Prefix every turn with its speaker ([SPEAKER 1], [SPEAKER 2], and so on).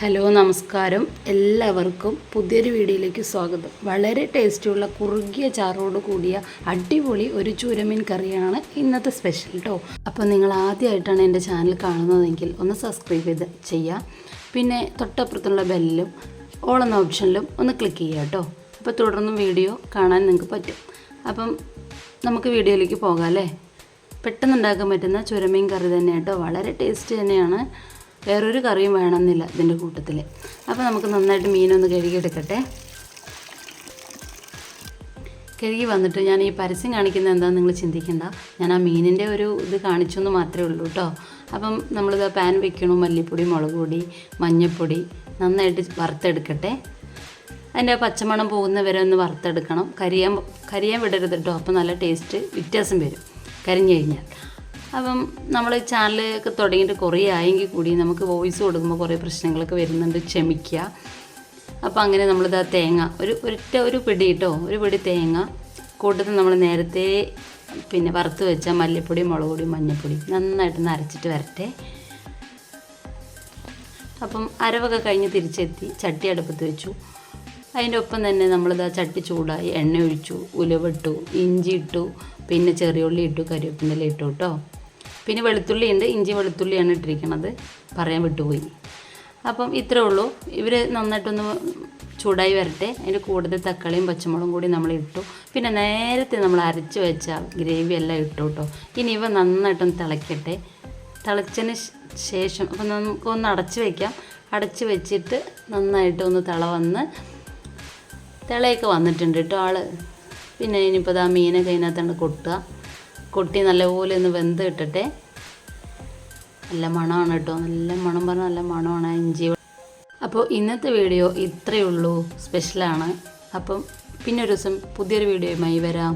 [SPEAKER 1] Hello നമസ്കാരം. എല്ലാവർക്കും പുതിയൊരു വീഡിയോയിലേക്ക് സ്വാഗതം. വളരെ ടേസ്റ്റിയുള്ള കുറുകിയ ചാറോട് കൂടിയ അടിപൊളി ഒരു ചൂരമീൻ കറിയാണ് ഇന്നത്തെ സ്പെഷ്യൽ കേട്ടോ അപ്പോൾ നിങ്ങൾ ആദ്യമായിട്ടാണ് എന്റെ ചാനൽ കാണുന്നതെങ്കിൽ ഒന്ന് സബ്സ്ക്രൈബ് ചെയ്ത് ചെയ്യാം. പിന്നെ തൊട്ടപ്പുറത്തുള്ള ബെല്ലിലും ഓൾ എന്ന ഓപ്ഷനിലും ഒന്ന് ക്ലിക്ക് ചെയ്യുക കേട്ടോ അപ്പോൾ തുടർന്നും വീഡിയോ കാണാൻ നിങ്ങൾക്ക് പറ്റും. അപ്പം നമുക്ക് വീഡിയോയിലേക്ക് പോകാം അല്ലേ? പെട്ടെന്ന് ഉണ്ടാക്കാൻ പറ്റുന്ന ചുരമീൻ കറി തന്നെ കേട്ടോ വളരെ ടേസ്റ്റ് തന്നെയാണ്. വേറൊരു കറിയും വേണമെന്നില്ല ഇതിന്റെ കൂട്ടത്തിൽ. അപ്പോൾ നമുക്ക് നന്നായിട്ട് മീനൊന്ന് കഴുകിയെടുക്കട്ടെ. കഴുകി വന്നിട്ട് ഞാൻ ഈ പരസ്യം കാണിക്കുന്നത് എന്താണെന്ന് നിങ്ങൾ ചിന്തിക്കണ്ട. ഞാൻ ആ മീനിന്റെ ഒരു ഇത് കാണിച്ചു എന്ന് മാത്രമേ ഉള്ളൂ കേട്ടോ. അപ്പം നമ്മളിത് പാൻ വെക്കണു മല്ലിപ്പൊടി മുളക് പൊടി മഞ്ഞൾപ്പൊടി നന്നായിട്ട് വറുത്തെടുക്കട്ടെ. അതിന്റെ പച്ചമണം പോകുന്ന വരെ ഒന്ന് വറുത്തെടുക്കണം. കരിയാൻ കരിയാൻ വിടരുത് കേട്ടോ. അപ്പോൾ നല്ല ടേസ്റ്റ് വ്യത്യാസം വരും. കരിഞ്ഞു കഴിഞ്ഞാൽ. അപ്പം നമ്മൾ ചാനലൊക്കെ തുടങ്ങിയിട്ട് കുറേ ആയെങ്കിൽ കൂടി നമുക്ക് വോയിസ് കൊടുക്കുമ്പോൾ കുറേ പ്രശ്നങ്ങളൊക്കെ വരുന്നുണ്ട് ക്ഷമിക്കുക അപ്പോൾ അങ്ങനെ നമ്മളിത് ആ തേങ്ങ ഒരു ഒരൊറ്റ ഒരു പിടി കേട്ടോ ഒരു പിടി തേങ്ങ. കൂട്ടത്തിൽ നമ്മൾ നേരത്തെ പിന്നെ വറുത്ത് വെച്ച മല്ലിപ്പൊടി മുളക് പൊടി മഞ്ഞൾപ്പൊടി നന്നായിട്ടൊന്ന് അരച്ചിട്ട് വരട്ടെ. അപ്പം അരവൊക്കെ കഴിഞ്ഞ് തിരിച്ചെത്തി ചട്ടി അടുപ്പത്ത് വെച്ചു. അതിന്റെ ഒപ്പം തന്നെ നമ്മളിത് ആ ചട്ടി ചൂടായി എണ്ണ ഒഴിച്ചു ഉലുവിട്ടു ഇഞ്ചി ഇട്ടു പിന്നെ ചെറിയുള്ളി ഇട്ടു കരിവേപ്പിന്റെ ഇട്ടു കേട്ടോ. പിന്നെ വെളുത്തുള്ളി ഉണ്ട് ഇഞ്ചി വെളുത്തുള്ളിയാണ് ഇട്ടിരിക്കുന്നത് പറയാൻ വിട്ടുപോയി. അപ്പം ഇത്രേ ഉള്ളൂ. ഇവർ നന്നായിട്ടൊന്ന് ചൂടായി വരട്ടെ. അതിന്റെ കൂടുതൽ തക്കാളിയും പച്ചമുളകും കൂടി നമ്മൾ ഇട്ടു. പിന്നെ നേരത്തെ നമ്മൾ അരച്ച് വെച്ച ഗ്രേവി എല്ലാം ഇട്ടു കേട്ടോ. ഇനി ഇവ നന്നായിട്ടൊന്ന് തിളയ്ക്കട്ടെ തിളച്ചതിന് ശേഷം അപ്പം നമുക്കൊന്ന് അടച്ച് വയ്ക്കാം അടച്ച് വെച്ചിട്ട് നന്നായിട്ട് ഒന്ന് തിള വന്ന് തിളയൊക്കെ വന്നിട്ടുണ്ട് കേട്ടോ ആൾ പിന്നെ ഇനിയിപ്പോൾ ആ മീനൊക്കെ അതിനകത്തുണ്ട് കൊട്ടുക. കൊട്ടി നല്ലപോലെ ഒന്ന് വെന്ത് ഇട്ടിട്ട് നല്ല മണമാണ് കേട്ടോ. നല്ല മണം പറഞ്ഞാൽ നല്ല മണമാണ് ഇഞ്ചി അപ്പോൾ ഇന്നത്തെ വീഡിയോ ഇത്രയേ ഉള്ളൂ. സ്പെഷ്യലാണ് അപ്പം പിന്നെ ഒരു ദിവസം പുതിയൊരു വീഡിയോയുമായി വരാം.